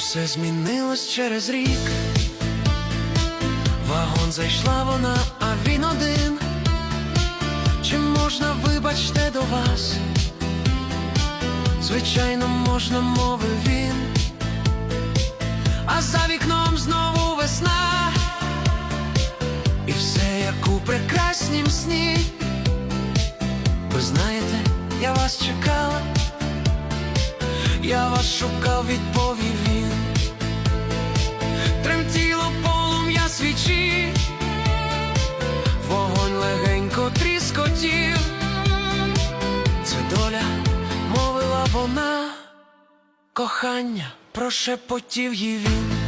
Усе змінилось через рік. Вагон зайшла вона, а він один. Чи можна, вибачте, до вас? Звичайно, можна, мовив він. А за вікном знову весна. І все як у прекраснім сні. Ви знаєте, я вас чекала, я вас шукав, відповів вона, кохання, прошепотів їй він.